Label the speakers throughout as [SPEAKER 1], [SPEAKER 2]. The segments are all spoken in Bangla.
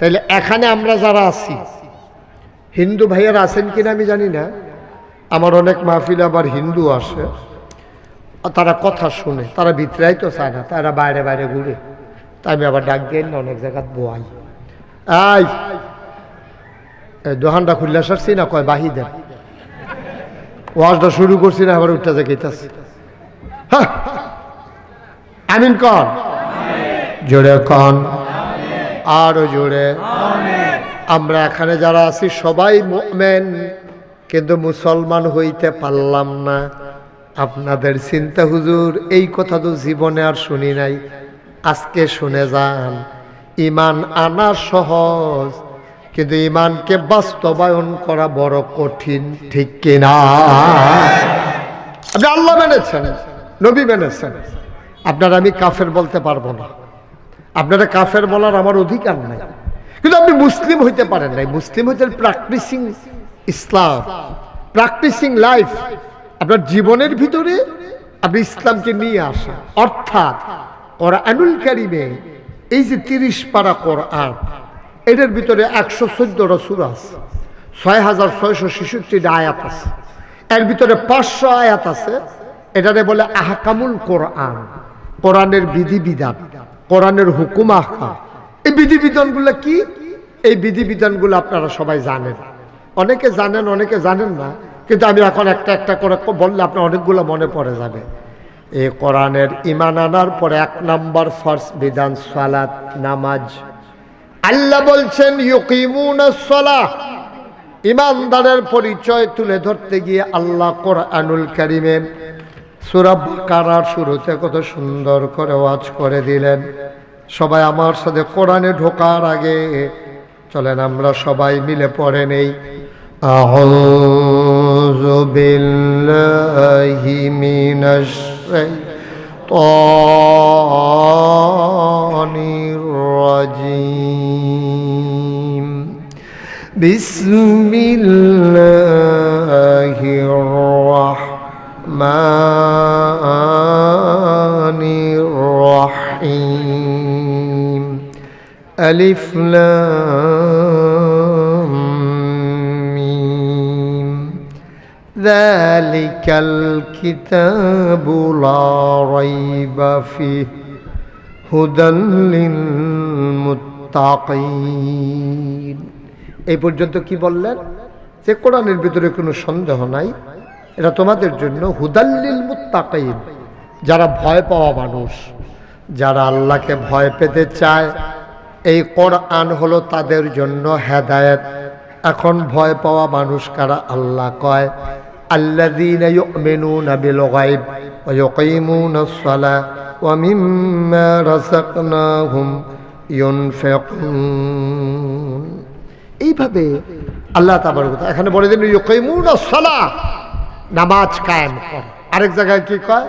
[SPEAKER 1] তাইলে এখানে আমরা যারা আছি, হিন্দু ভাইয়ারা আছেন কিনা আমি জানি না। আমার অনেক মাহফিল আবার হিন্দু আসে। তারা কথা শুনে, তারা ভিতরাই তো চায় না, তারা বাইরে বাইরে ঘুরে। তাই আমি আবার ডাক দিয়ে না অনেক জায়গাত বোয়াই। আই! এই দোকানটা খুললে সারছি না? কয়, বাহি দেন। ওয়াজটা শুরু করছি না, আবার উঠতে হ্যাঁ আমিন কন। জোরে কন। আরও জোরে। আমরা এখানে যারা আছি, সবাই মোমেন, কিন্তু মুসলমান হইতে পারলাম না। আপনাদের চিন্তা হুজুর, এই কথা তো জীবনে আর শুনি নাই। আজকে শুনে যান ইমান আনা সহজ, কিন্তু ইমানকে বাস্তবায়ন করা বড় কঠিন, ঠিক কিনা আপনি আল্লাহ মেনেছেন, নবী মেনেছেন। আপনার আমি কাফের বলতে পারব না। আপনারা কাফের বলার আমার অধিকার নাই। কিন্তু আপনি মুসলিম হইতে পারেন নাই। মুসলিম হইতে প্র্যাকটিসিং ইসলাম প্র্যাকটিসিং লাইফ আপনার জীবনের ভিতরে আপনি ইসলামকে নিয়ে আসা। অর্থাৎ কোরআনুল কারিমে এই যে তিরিশ পারা কোরআন, এটার ভিতরে একশো চোদ্দটা সুর আছে। ছয় হাজার ছয়শো ছেষট্টিটা আয়াত আছে। এর ভিতরে পাঁচশো আয়াত আছে। এটারে বলে আহকামুল কোরআন, কোরআনের বিধিবিধান। কোরআনের হুকুম আহকাম এই বিধিবিধানগুলো কি? এই বিধিবিধানগুলো আপনারা সবাই জানেন। অনেকে জানেন অনেকে জানেন না, কিন্তু আমি এখন একটা একটা করে বললে আপনার অনেকগুলো মনে পড়ে যাবে। এই কোরআনের ইমান আনার পরে এক নাম্বার ফার্স্ট বিধান সালাত, নামাজ। আল্লাহ বলছেন ইমানদারের পরিচয় তুলে ধরতে গিয়ে আল্লাহ কোরআনুল কারিমের সূরা বাকারার শুরুতে কত সুন্দর করে ওয়াজ করে দিলেন সবাই আমার সাথে কোরআনে ঢোকার আগে চলেন আমরা সবাই মিলে পড়ে নেই আউযু বিল্লাহি মিনাশ শাইতানির রাজিম بسم الله الرحمن الرحيم ألف لام ميم ذلك الكتاب لا ريب فيه هدى للمتقين এই পর্যন্ত কি বললেন যে কোরআনের ভিতরে কোনো সন্দেহ নাই এটা তোমাদের জন্য হুদাল্লিল মুত্তাকাইন যারা ভয় পাওয়া মানুষ যারা আল্লাহকে ভয় পেতে চায়, এই কোরআন হলো তাদের জন্য হেদায়েত। এখন ভয় পাওয়া মানুষ কারা আল্লাহ কয় গায়ব ওয়া ইউকিমুনাস সালাহ ওয়া মিম্মা রাযাকনাহুম ইউনফিকুন। এইভাবে আল্লাহ তাবার কথা এখানে বলে দিন ইউকিমুনাস-সালাহ নামাজ কায়েম কর। আরেক জায়গায় কি কয়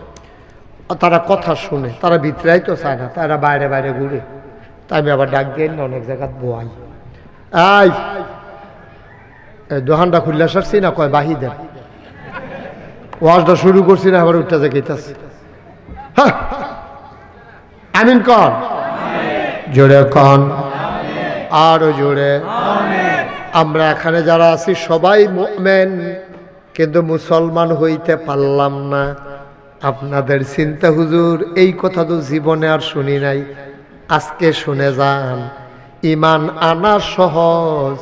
[SPEAKER 1] তারা কথা শুনে, তারা ভিতরাই তো চায় না, তারা বাইরে বাইরে ঘুরে। তাই আমি আবার ডাক দিয়ে অনেক জায়গাত বোয়াই। আই এই দোকানটা খুললে সারছি না, কয় বাহি দেন। ওয়াজটা শুরু করছি না, আবার উঠতে যাইতেছে আমিন কন? জোরে কন। আরও জোরে। আমরা এখানে যারা আছি, সবাই মোমেন, কিন্তু মুসলমান হইতে পারলাম না। আপনাদের চিন্তা হুজুর, এই কথা তো জীবনে আর শুনি নাই। আজকে শুনে যান, ইমান আনা সহজ,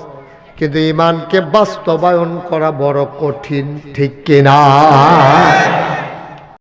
[SPEAKER 1] কিন্তু ইমানকে বাস্তবায়ন করা বড় কঠিন, ঠিক কিনা?